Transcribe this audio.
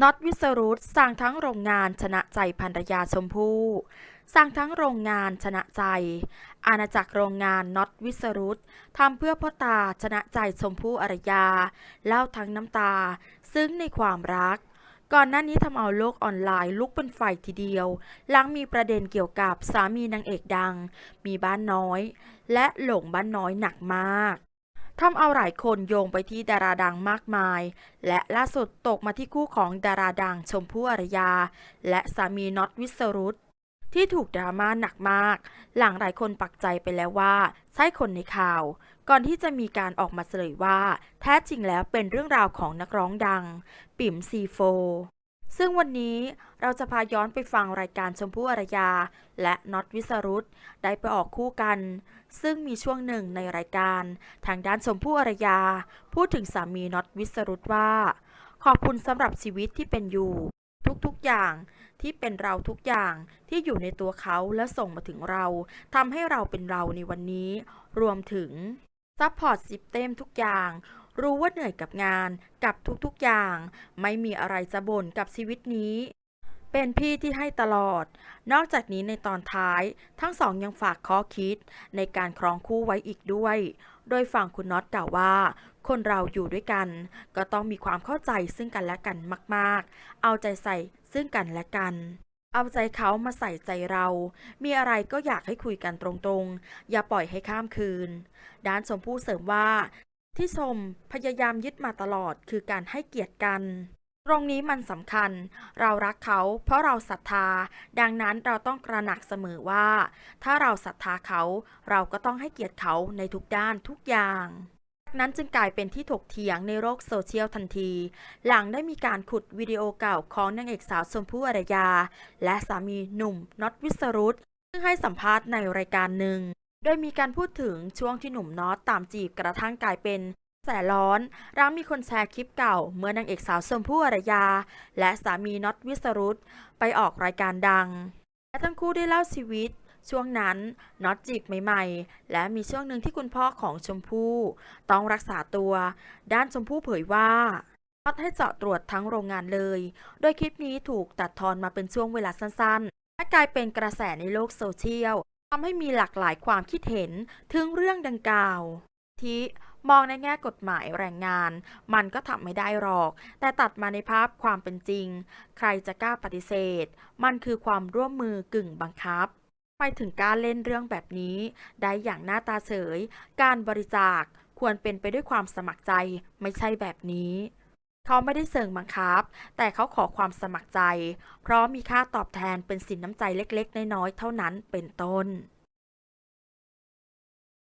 น็อตวิสรุตสั่งทั้งโรงงานชนะใจภรรยาชมพู่สั่งทั้งโรงงานชนะใจ อาณาจักรโรงงานน็อตวิสรุตทำเพื่อพ่อตาชนะใจชมพู่อารยา เล่าทั้งน้ำตา ซึ้งในความรัก ก่อนหน้านี้ทำเอาโลกออนไลน์ลุกเป็นไฟทีเดียว หลังมีประเด็นเกี่ยวกับสามีนางเอกดัง มีบ้านน้อย และหลงบ้านน้อยหนักมาก ทำเอาหลายคนโยงไปที่ดาราดังมากมาย และล่าสุดตกมาที่คู่ของดาราดังชมพู่อารยา และสามีน็อตวิสรุตที่ถูกดราม่าหนักมาก หลังหลายคนปักใจไปแล้วว่า ใช่คนในข่าว ก่อนที่จะมีการออกมาเฉลยว่า แท้จริงแล้วเป็นเรื่องราวของนักร้องดัง ปิ่มซีโฟ ซึ่งวันนี้เราจะพาย้อนไปฟังรายการชมพู่อารยา และน็อตวิสรุตได้ไปออกคู่กัน ซึ่งมีช่วงหนึ่งในรายการ ทางด้านชมพู่อารยา พูดถึงสามีน็อตวิสรุตว่า ขอบคุณสำหรับชีวิตที่เป็นอยู่ ทุกๆอย่างที่เป็นเราทุกอย่างที่อยู่ในตัวเขาและส่งมาถึงเราทำให้เราเป็นเราในวันนี้ รวมถึง ซัพพอร์ตซิปเต็มทุกอย่าง รู้ว่าเหนื่อยกับงาน กับทุกๆอย่าง ไม่มีอะไรจะบ่นกับชีวิตนี้ เป็นพี่ที่ให้ตลอด นอกจากนี้ในตอนท้าย ทั้งสองยังฝากข้อคิดในการครองคู่ไว้อีกด้วย โดยฝั่งคุณน็อตกล่าวว่า คนเราอยู่ด้วยกัน ก็ต้องมีความเข้าใจซึ่งกันและกันมาก ๆ เอาใจใส่ซึ่งกันและกัน เอาใจเขามาใส่ใจเรา มีอะไรก็อยากให้คุยกันตรงๆ อย่าปล่อยให้ข้ามคืน ด้านชมพู่เสริมว่า ที่ชมพยายามยึดมาตลอดคือการให้เกียรติกัน ตรงนี้มันสำคัญ เรารักเขาเพราะเราศรัทธา ดังนั้นเราต้องตระหนักเสมอว่า ถ้าเราศรัทธาเขา เราก็ต้องให้เกียรติเขาในทุกด้านทุกอย่าง นั้นจึงกลายเป็นที่ถกเถียงในโลกโซเชียลทันที หลังได้มีการขุดวิดีโอเก่าของนางเอกสาวชมพู่อารยา และสามีหนุ่มน็อตวิสรุตซึ่งให้สัมภาษณ์ในรายการหนึ่ง โดยมีการพูดถึงช่วงที่หนุ่มน็อตตามจีบกระทั่งกลายเป็นแสร้อนหลังมีคนแชร์คลิปเก่า เมื่อนางเอกสาวชมพู่อารยา และสามีน็อตวิสรุตไปออกรายการดัง และทั้งคู่ได้เล่าชีวิต ช่วงนั้นน็อตจีบใหม่ๆ และมีช่วงหนึ่งที่คุณพ่อของชมพู่ ต้องรักษาตัว ด้านชมพู่เผยว่าน็อตให้เจาะตรวจทั้งโรงงานเลย โดยคลิปนี้ถูกตัดทอนมาเป็นช่วงเวลาสั้นๆ และกลายเป็นกระแสในโลกโซเชียลทำให้มีหลากหลายความคิดเห็นถึงเรื่องดังกล่าว ที่มองในแง่กฎหมายแรงงาน มันก็ทำไม่ได้หรอก แต่ตัดมาในภาพความเป็นจริง ใครจะกล้าปฏิเสธ มันคือความร่วมมือกึ่งบังคับ ไปถึงการเล่นเรื่องแบบนี้ ได้อย่างหน้าตาเฉย การบริจาคควรเป็นไปด้วยความสมัครใจไม่ใช่แบบนี้ เขาไม่ได้เสริงบังคับ แต่เขาขอความสมัครใจ เพราะมีค่าตอบแทนเป็นสินน้ำใจเล็กๆ น้อยๆเท่านั้นเป็นต้น